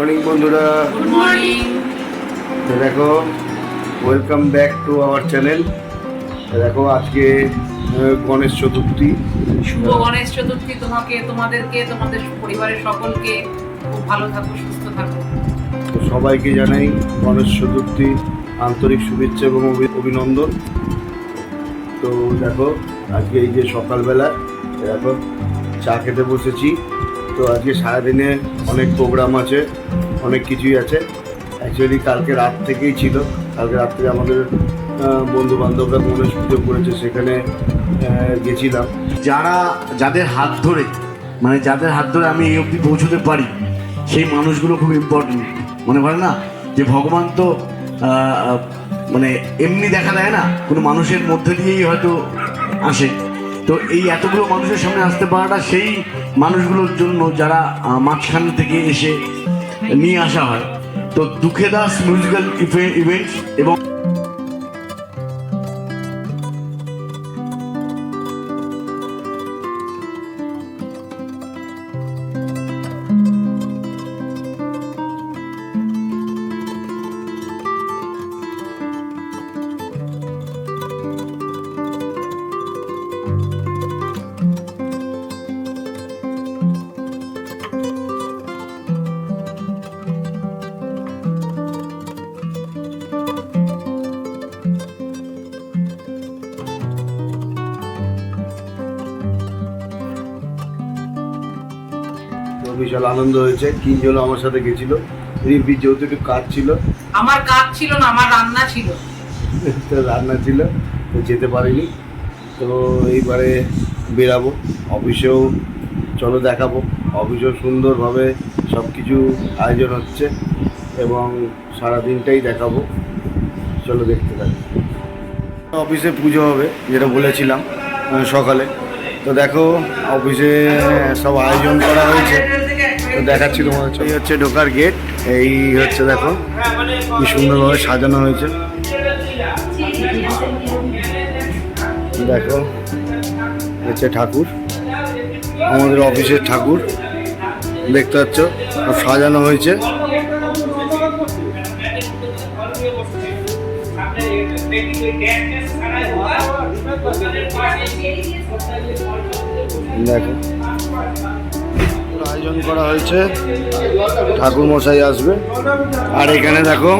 Morning বন্ধুরা। দেখো welcome back to our channel দেখো আজকে গণেশ চতুর্থী। শুভ গণেশ চতুর্থী তোমাকে তোমাদেরকে তোমাদের পরিবারের সকলকে। খুব ভালো থাকো সুস্থ থাকো। তো সবাইকে জানাই গণেশ চতুর্থী আন্তরিক শুভেচ্ছা এবং অভিনন্দন। তো দেখো আজকে এই যে সকালবেলা দেখো চা খেতে বসেছি। তো আজকে সারাদিনে অনেক প্রোগ্রাম আছে, অনেক কিছুই আছে। অ্যাকচুয়ালি কালকে রাত থেকেই ছিল। কালকে রাত থেকে আমাদের বন্ধু বান্ধবরা গণেশ পুজো করেছে, সেখানে গেছিলাম। যারা, যাদের হাত ধরে মানে যাদের হাত ধরে আমি এই অবধি পৌঁছতে পারি, সেই মানুষগুলো খুব ইম্পর্টেন্ট মনে হয় না? যে ভগবান তো মানে এমনি দেখা দেয় না, কোনো মানুষের মধ্যে দিয়েই হয়তো আসে। তো এই এতগুলো মানুষের সামনে আসতে পারাটা সেই মানুষগুলোর জন্য যারা মাঝখান থেকে এসে নিয়ে আসা হয়। তো দুঃখে দাস মিউজিক্যাল ইভেন্ট এবং বিশাল আনন্দ হয়েছে কিঞ্জল আমার সাথে গেছিল রিম্পির যেহেতু একটু কাজ ছিল। আমার কাজ ছিল না আমার রান্না ছিল। তো রান্না ছিল তো যেতে পারিনি। তো এইবারে বেরাবো অফিসেও চলো দেখাবো। অফিসেও সুন্দরভাবে সব কিছু আয়োজন হচ্ছে এবং সারা দিনটাই দেখাবো। চলো দেখতে থাকি। অফিসে পুজো হবে যেটা বলেছিলাম সকালে। তো দেখো অফিসে সব আয়োজন করা হয়েছে। দেখাচ্ছি তোমাদের এই হচ্ছে ঢোকার গেট, এই হচ্ছে দেখো কি সুন্দরভাবে সাজানো হয়েছে। দেখো, হচ্ছে ঠাকুর, আমাদের অফিসের ঠাকুর, দেখতে পাচ্ছ সাজানো হয়েছে। দেখো। আয়োজন করা হয়েছে। ঠাকুর মশাই আসবে। আর এখানে দেখো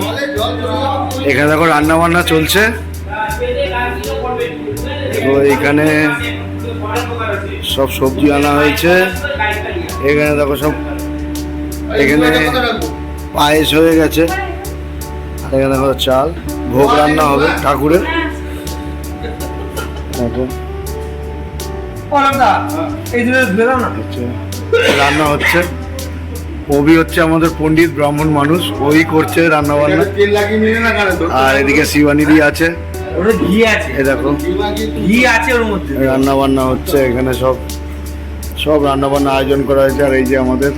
এখানে দেখো রান্না বান্না চলছে। তো এখানে সব সবজি আনা হয়েছে। এখানে দেখো সব এখানে পায়েস হয়ে গেছে। আর এখানে দেখো চাল ভোগ রান্না হবে ঠাকুরের। দেখো। হচ্ছে রান্না হচ্ছে। ওবি হচ্ছে আমাদের পণ্ডিত ব্রাহ্মণ মানুষ ওই করছে রান্না বান্না আর এদিকে শিবানিদি আছে। ওটা আছে। এ দেখো। ঘি আছে ওর মধ্যে। রান্না বান্না হচ্ছে এখানে সব সব রান্না বান্না আয়োজন করা হয়েছে আর এই যে আমাদের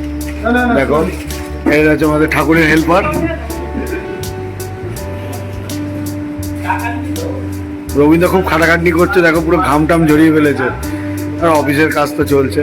দেখো এই হচ্ছে আমাদের ঠাকুরের হেল্পার। রবীন্দ্র খুব খাটাখাটনি করছে দেখো পুরো ঘাম টাম জড়িয়ে ফেলেছে। আর অফিসের কাজ তো চলছে।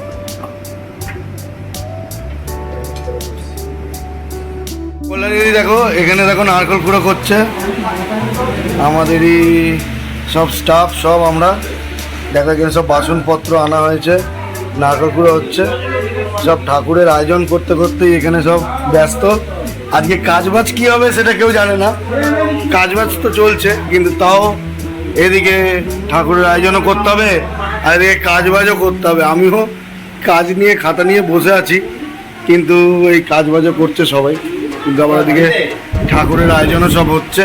কল্যাণী দেখো, এখানে দেখো নারকেল কুড়ো করছে। আমাদেরই সব স্টাফ সব আমরা। দেখো, এখানে সব বাসনপত্র আনা হয়েছে, নারকেল কুড়ো হচ্ছে। সব ঠাকুরের আয়োজন করতে করতেই এখানে সব ব্যস্ত। আজকে কাজবাজ কি হবে সেটা কেউ জানে না। কাজবাজ তো চলছে, কিন্তু তাও এদিকে ঠাকুরের আয়োজনও করতে হবে, আর এদিকে কাজবাজও করতে হবে। আমিও কাজ নিয়ে খাতা নিয়ে বসে আছি, কিন্তু এই কাজবাজও করছে সবাই। কিন্তু দিকে ঠাকুরের আয়োজনও সব হচ্ছে।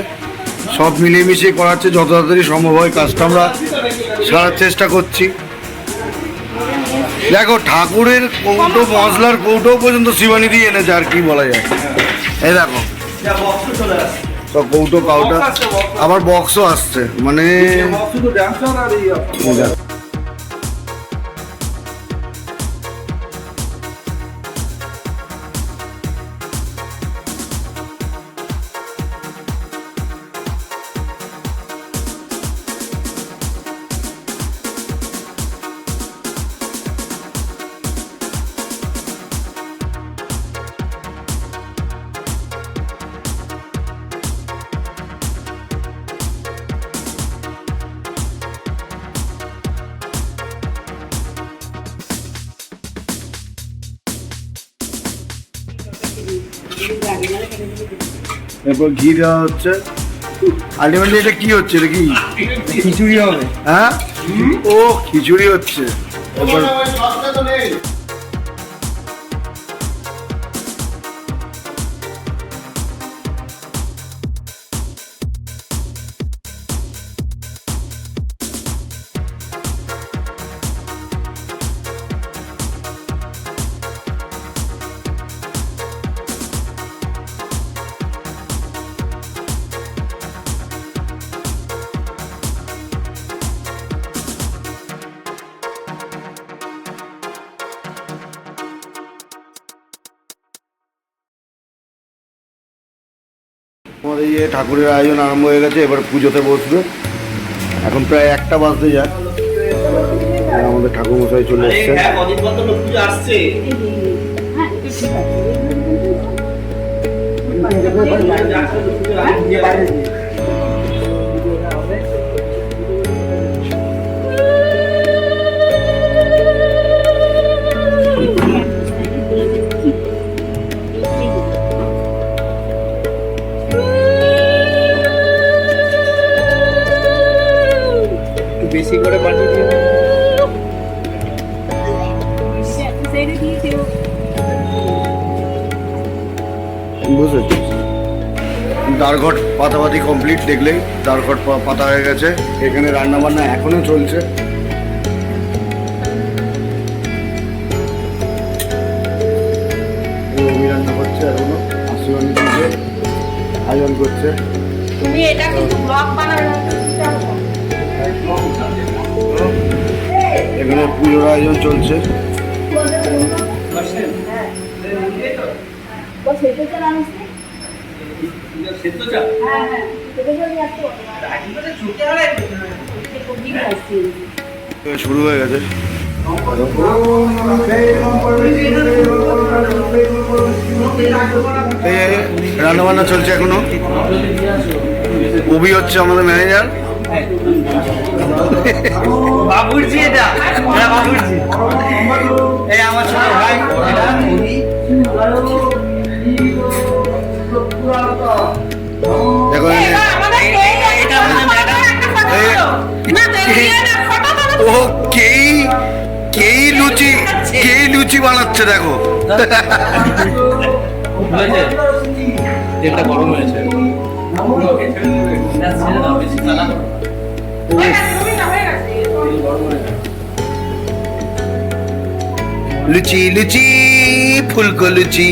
সব মিলিয়ে করাচ্ছে যত তাড়াতাড়ি সম্ভব হয় কাজটা আমরা সারার চেষ্টা করছি। দেখো ঠাকুরের কৌটো মশলার কৌটো পর্যন্ত শিবানি দিয়ে এনেছে আর কি বলা যায়। এই দেখো। কৌটো কাউটা। আবার বক্সও আসছে। মানে এরপর ঘি দেওয়া হচ্ছে আলটিমেটলি এটা কি হচ্ছে? এটা কি? খিচুড়ি হবে। হ্যাঁ? ও খিচুড়ি হচ্ছে। এরপর আমাদের ইয়ে ঠাকুরের আয়োজন আরম্ভ হয়ে গেছে এবার পুজোতে বসবে। এখন প্রায় একটা বাজতে যায়। আমাদের ঠাকুর মশাই চলে এসছে হ্যাঁ আসছে। বেশি করে বানিয়ে দিও। বুঝেছি। দারঘট পাতাপাতি কমপ্লিট দেখলেই দারঘট পা- পাতা হয়ে গেছে। এখানে রান্না বান্না এখনও চলছে রান্না করছে এখনও আশীর্বাদ দিচ্ছে আয়োজন করছে। তুমি এটা কিন্তু ব্লগ বানাবে এখানে পুজোর আয়োজন চলছে। শুরু হয়ে গেছে। রান্না বান্না চলছে এখনও। কবি হচ্ছে আমাদের ম্যানেজার বাবুর্চি এটা। এটা বাবুর্চি এই আমার ছোট ভাই। দেখো এটা ও কেই কেই লুচি কেই লুচি বানাচ্ছে দেখো। তেলটা গরম হয়েছে। লুচি লুচি ফুলকো লুচি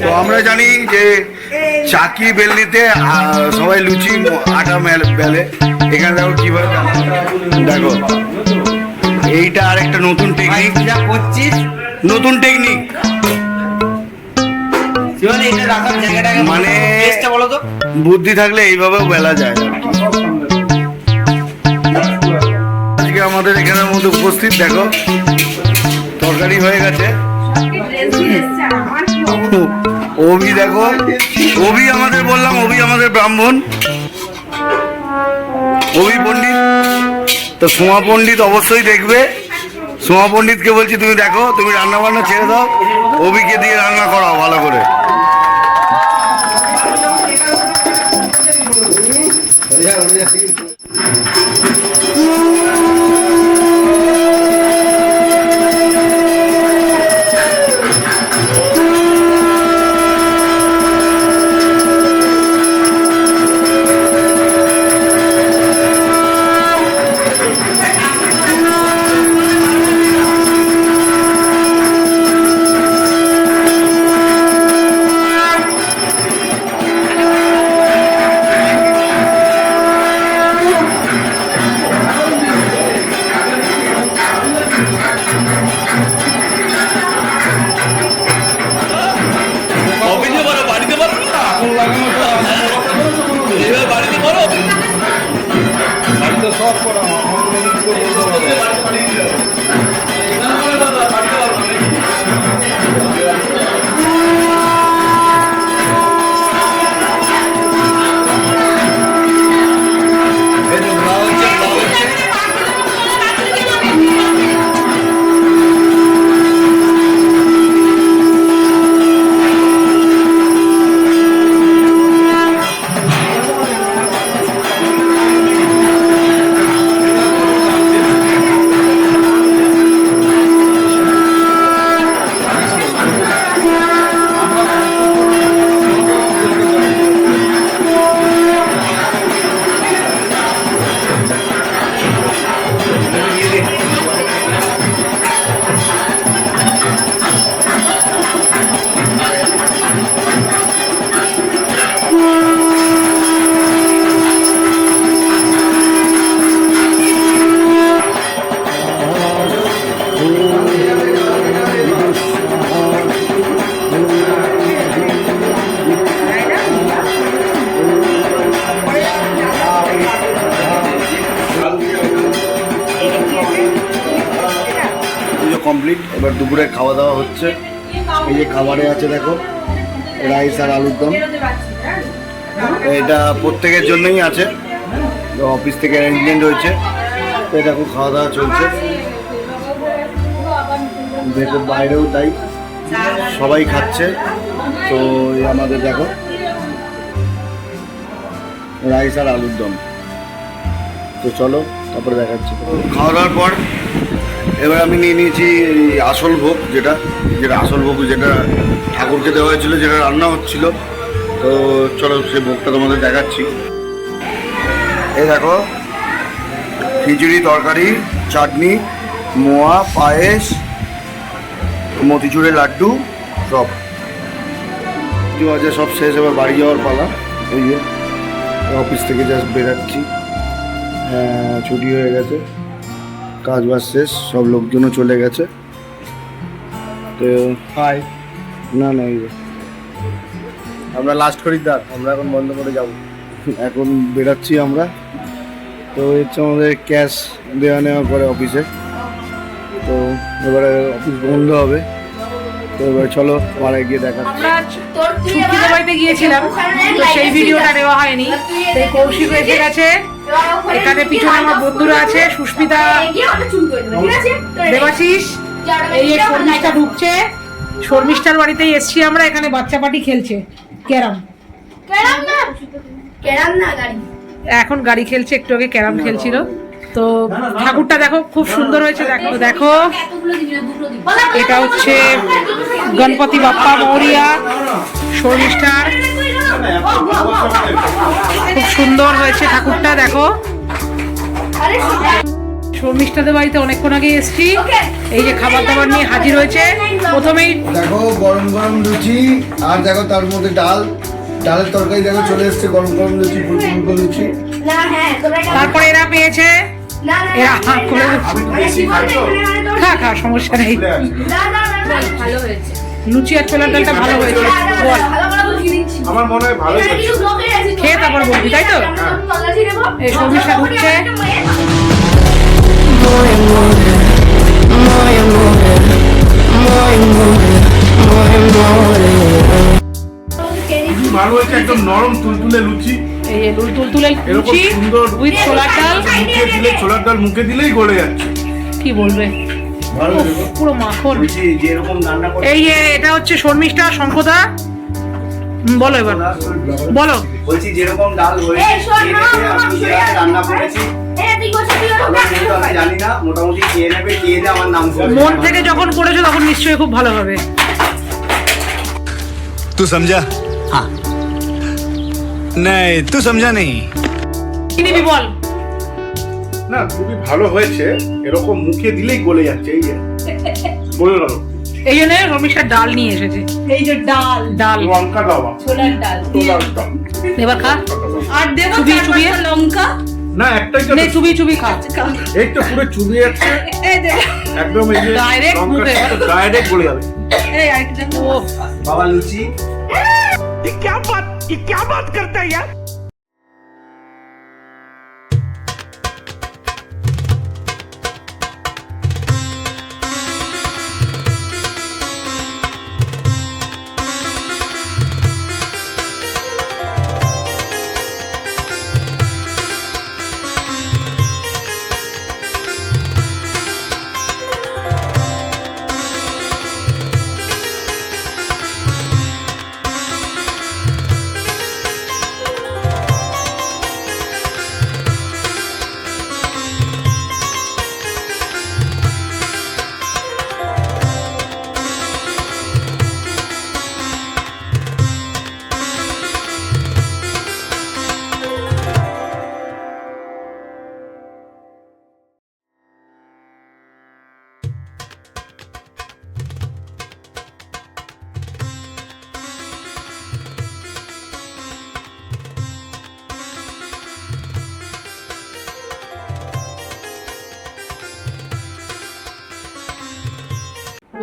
তো আমরা জানি যে চাকি বেলনিতে সবাই লুচি আটা মেল বেলে। এখানে দেখো কীভাবে দেখো এইটা আর একটা নতুন টেকনিক যা করছিস নতুন টেকনিক মানে টেস্টটা বলো তো। বুদ্ধি থাকলে এইভাবেও বেলা যায়। আজকে আমাদের এখানের মধ্যে উপস্থিত দেখো তরকারি হয়ে গেছে। অভি দেখো, অভি আমাদের বললাম, অভি আমাদের ব্রাহ্মণ। অভি পণ্ডিত। তো সোমা পণ্ডিত অবশ্যই দেখবে। সোমা পণ্ডিতকে বলছি, তুমি দেখো, তুমি রান্না বান্না ছেড়ে দাও, অভিকে দিয়ে রান্না করাও ভালো করে। দুপুরে খাওয়া দাওয়া হচ্ছে। এই যে খাবারে আছে দেখো, রাইস আর আলুর দম। এটা প্রত্যেকের জন্যই আছে। অফিস থেকে অ্যারেঞ্জমেন্ট হয়েছে। এটা খুব খাওয়া দাওয়া চলছে। দেখো বাইরেও তাই। সবাই খাচ্ছে। তো আমাদের দেখো, রাইস আর আলুর দম। তো চলো, তারপরে দেখাচ্ছি। খাওয়া দাওয়ার পর এবার আমি নিয়ে নিয়েছি আসল ভোগ যেটা যেটা আসল ভোগ যেটা ঠাকুরকে দেওয়া হয়েছিল, যেটা রান্না হচ্ছিল। তো চলো সেই ভোগটা তোমাদের দেখাচ্ছি। এই দেখো, খিচুড়ি, তরকারি, চাটনি, মোয়া, পায়েস মতিচুরের লাড্ডু, সব। আছে সব শেষ, এবার বাড়ি যাওয়ার পালা। এই যে, অফিস থেকে জাস্ট বেরাচ্ছি। ছুটি হয়ে গেছে। কাজ বাজ শেষ সব লোকজনও চলে গেছে। তো হাই না না আমরা লাস্ট খরিদ্দার আমরা এখন বন্ধ করে যাব। এখন বেরাচ্ছি আমরা। তো হচ্ছে আমাদের ক্যাশ দেওয়া নেওয়া করে অফিসে তো এবারে অফিস বন্ধ হবে। তো এবার চলো পাড়ায় গিয়ে দেখা আমরা বাড়িতে গিয়েছিলাম তো সেই ভিডিওটা দেওয়া হয়নি। সেই কৌশিক এসে গেছে। এখানে পিছনে আমার বন্ধুরা আছে সুস্মিতা। দেবাশিস এই শর্মিষ্ঠা ঢুকছে। শর্মিষ্ঠার বাড়িতেই এসছি আমরা এখানে বাচ্চা পাটি খেলছে। ক্যারাম। কেরাম না? কেরাম না গাড়ি। এখন গাড়ি খেলছে একটু আগে ক্যারাম খেলছিল। তো ঠাকুরটা দেখো খুব সুন্দর হয়েছে দেখো দেখো এটা হচ্ছে গণপতি বাপ্পা মৌরিয়া শর্মিষ্ঠার খুব সুন্দর হয়েছে ঠাকুরটা দেখো শর্মিষ্ঠাদের বাড়িতে অনেকক্ষণ আগে এসছি এই যে খাবার দাবার নিয়ে হাজির হয়েছে প্রথমেই দেখো গরম গরম লুচি আর দেখো তার মধ্যে ডাল ডালের তরকারি দেখো চলে এসছে গরম গরম লুচি ফুলকো লুচি হ্যাঁ তারপরে এরা পেয়েছে খা খা সমস্যা নেই। লুচি আর ছোলার ডালটা ভালো হয়েছে। বল। আমার মনে হয় ভালো। খেয়ে তারপর বলবি, তাই তো? এই। ভালো হয়েছে? একদম নরম তুলতুলে লুচি। এই যে তুলতুলে কুচি উইথ ছোলার ডাল। মুখে দিলে ছোলার ডাল মুখে দিলেই গলে যাচ্ছে। কি বলবে? পুরো মাখন। এই এটা হচ্ছে শর্মিষ্ঠা শঙ্কদা। বলো এবার। বলো। বলছি যেরকম ডাল হয়েছে রান্না করেছি। মন থেকে যখন করেছ তখন নিশ্চয়ই খুব ভালো হবে। তুই সমঝা হ্যাঁ नहीं तू समझा नहीं কি নিবি বল না খুবই ভালো হয়েছে এরকম মুখে দিলেই গলে যাচ্ছে এই যে বলে গেল এই জন্য রমেশার ডাল নিয়ে এসেছে এই যে ডাল ডাল লঙ্কা দেওয়া ছোলার ডাল ছোলার ডাল এবার খা আর দেবো চুবিয়ে চুবিয়ে লঙ্কা না একটাই তো নে চুবি চুবি খা এই তো পুরো চুবিয়ে যাচ্ছে এই দে একদম এই যে Direct লঙ্কা মুখে। ডাইরেক্ট গলে যাবে এই আরেকটা ও বাবা লুচি ये क्या बात करता है यार?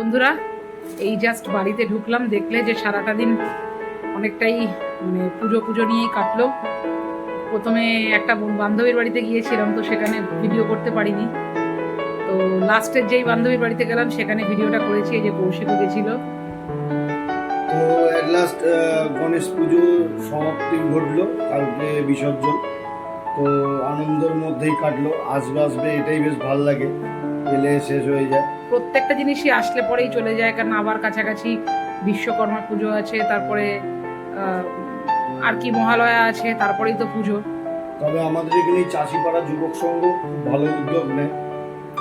বন্ধুরা, এই জাস্ট বাড়িতে ঢুকলাম, দেখলে যে সারাটা দিন অনেকটাই মানে পুজো পুজো নিয়েই কাটলো। প্রথমে একটা বান্ধবীর বাড়িতে গিয়েছিলাম, তো সেখানে ভিডিও করতে পারিনি। তো লাস্টের যেই বান্ধবীর বাড়িতে গেলাম, সেখানে ভিডিওটা করেছি, এই যে কৌশিকও গেছিল। তো অ্যাট লাস্ট গণেশ পুজো সমাপ্তি ঘটলো, কালকে বিসর্জন। তো আনন্দের মধ্যেই কাটলো। আসবে আসবে এটাই বেশ ভালো লাগে। এলে শেষ হয়ে যায়। প্রত্যেকটা জিনিসই আসলে পরেই চলে যায় কারণ আবার কাছাকাছি বিশ্বকর্মা পুজো আছে তারপরে আর কি মহালয়া আছে তারপরেই তো পুজো। তবে আমাদের এখানে চাষিপাড়া যুবক সংঘ খুব ভালো উদ্যোগ নেয়।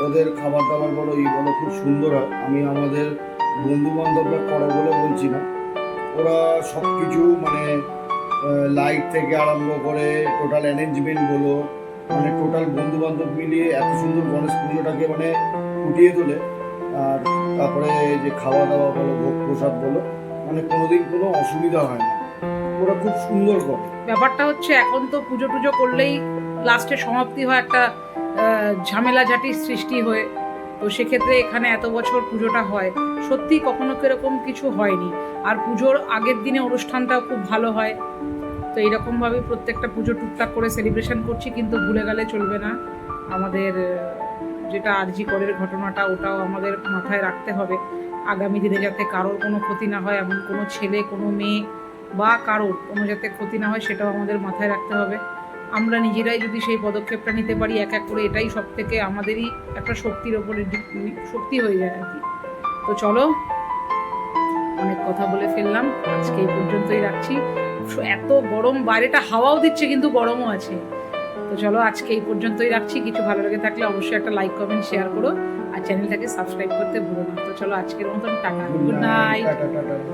ওদের খাবার দাবার বলো এই বলো খুব সুন্দর হয়। আমি আমাদের বন্ধু বান্ধবরা করে বলে বলছি না। ওরা সব কিছু মানে লাইট থেকে আরম্ভ করে টোটাল অ্যারেঞ্জমেন্ট বলো মানে টোটাল বন্ধু বান্ধব মিলিয়ে এত সুন্দর গণেশ পুজোটাকে মানে ফুটিয়ে তোলে। আর তারপরে যে খাওয়া দাওয়া বলো, ভোগ প্রসাদ বলো মানে কোনোদিন কোনো অসুবিধা হয় না। ওরা খুব সুন্দর করে। ব্যাপারটা হচ্ছে, এখন তো পুজো টুজো করলেই লাস্টে সমাপ্তি হয় একটা ঝামেলা ঝাঁটির সৃষ্টি হয়ে। তো সেক্ষেত্রে এখানে এত বছর পুজোটা হয় সত্যি কখনো কীরকম কিছু হয়নি। আর পুজোর আগের দিনে অনুষ্ঠানটাও খুব ভালো হয়। তো এইরকমভাবে প্রত্যেকটা পুজো টুকটাক করে সেলিব্রেশন করছি, কিন্তু ভুলে গেলে চলবে না। আমাদের যেটা আরজি করের ঘটনাটা, ওটাও আমাদের মাথায় রাখতে হবে। আগামী দিনে যাতে কারোর কোনো ক্ষতি না হয়, এমন কোনো ছেলে, কোনো মেয়ে বা কারোর কোনো যাতে ক্ষতি না হয়, সেটাও আমাদের মাথায় রাখতে হবে। আমরা নিজেরাই যদি সেই পদক্ষেপটা নিতে পারি, এক এক করে এটাই সব থেকে আমাদেরই একটা শক্তির ওপরে শক্তি হয়ে যায় আর কি। তো চলো, অনেক কথা বলে ফেললাম। আজকে এই পর্যন্তই রাখছি। এত গরম, বাইরেটা হাওয়াও দিচ্ছে, কিন্তু গরমও আছে। তো চলো, আজকে এই পর্যন্তই রাখছি। কিছু ভালো লাগে থাকলে অবশ্যই একটা লাইক কমেন্ট শেয়ার করো। আর চ্যানেলটাকে সাবস্ক্রাইব করতে ভুলো না। তো চলো, আজকের মতন টাটা। Good night